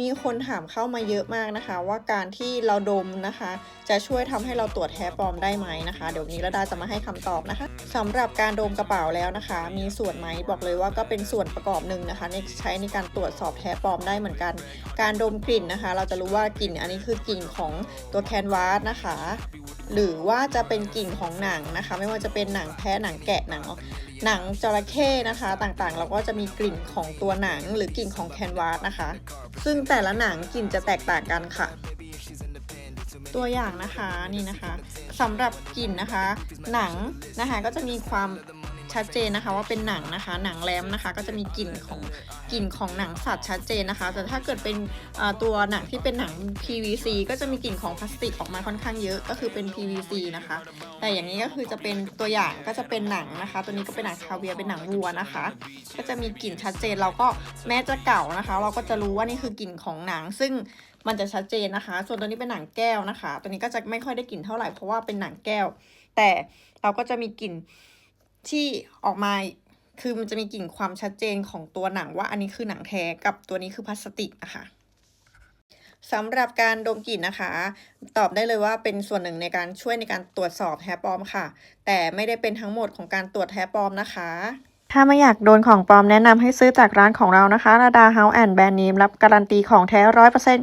มีคนถามเข้ามาเยอะมากนะคะ ว่าการที่เราดมนะคะ จะช่วยทำให้เราตรวจแท้ปลอมได้ไหมนะคะ เดี๋ยวนี้ระดาจะมาให้คำตอบนะคะสำหรับการดมกระเป๋าแล้วนะคะ มีส่วนไหมบอกเลยว่าก็เป็นส่วนประกอบหนึ่งนะคะในใช้ในการตรวจสอบแท้ปลอมได้เหมือนกัน การดมกลิ่นนะคะ เราจะรู้ว่ากลิ่นอันนี้คือกลิ่นของตัวแคนวาสนะคะ หรือว่าจะเป็นกลิ่นของหนังนะคะ ไม่ว่าจะเป็นหนังแพะหนังแกะหนังหนังจระเข้นะคะ ต่างๆ เราก็จะมีกลิ่นของตัวหนังหรือกลิ่นของแคนวาสนะคะ ซึ่งแต่ละหนังกลิ่นจะแตกต่างกันค่ะ ตัวอย่างนะคะนี่นะคะสำหรับกลิ่นนะคะ หนังนะคะก็จะมีความ ชัดเจนนะคะว่าเป็นหนังนะคะ หนังแรมนะคะ ก็จะมีกลิ่นของกลิ่นของหนังสัตว์ชัดเจนนะคะ แต่ถ้าเกิดเป็นตัวหนังที่เป็นหนัง PVC ก็จะมีกลิ่นของพลาสติกออกมาค่อนข้างเยอะก็คือเป็น PVC นะคะ แต่อย่างนี้ก็คือจะเป็นตัวอย่างก็จะเป็นหนังนะคะ ตัวนี้ก็เป็นหนังคาเวียเป็นหนังวัวนะคะ ก็จะมีกลิ่นชัดเจนเราก็แม้จะเก่านะคะ เราก็จะรู้ว่านี่คือกลิ่นของหนัง ซึ่งมันจะชัดเจนนะคะ ส่วนตัวนี้เป็นหนังแก้วนะคะ ตัวนี้ก็จะไม่ค่อยได้กลิ่นเท่าไหร่เพราะว่าเป็นหนังแก้ว แต่เราก็จะมีกลิ่น ที่ออกมาคือมันจะมีกลิ่นความชัดเจนของตัวหนังว่าอันนี้คือหนังแท้กับตัวนี้คือพลาสติกนะคะสำหรับการดมกลิ่นนะคะ ตอบได้เลยว่าเป็นส่วนหนึ่งในการช่วยในการตรวจสอบแท้ปลอมค่ะ แต่ไม่ได้เป็นทั้งหมดของการตรวจแท้ปลอมนะคะ ถ้าไม่อยากโดนของปลอมแนะนำให้ซื้อจากร้านของเรานะคะราดาเฮาส์แอนด์แบรนด์เนมรับการันตีของแท้ร้อยเปอร์เซ็นต์ค่ะ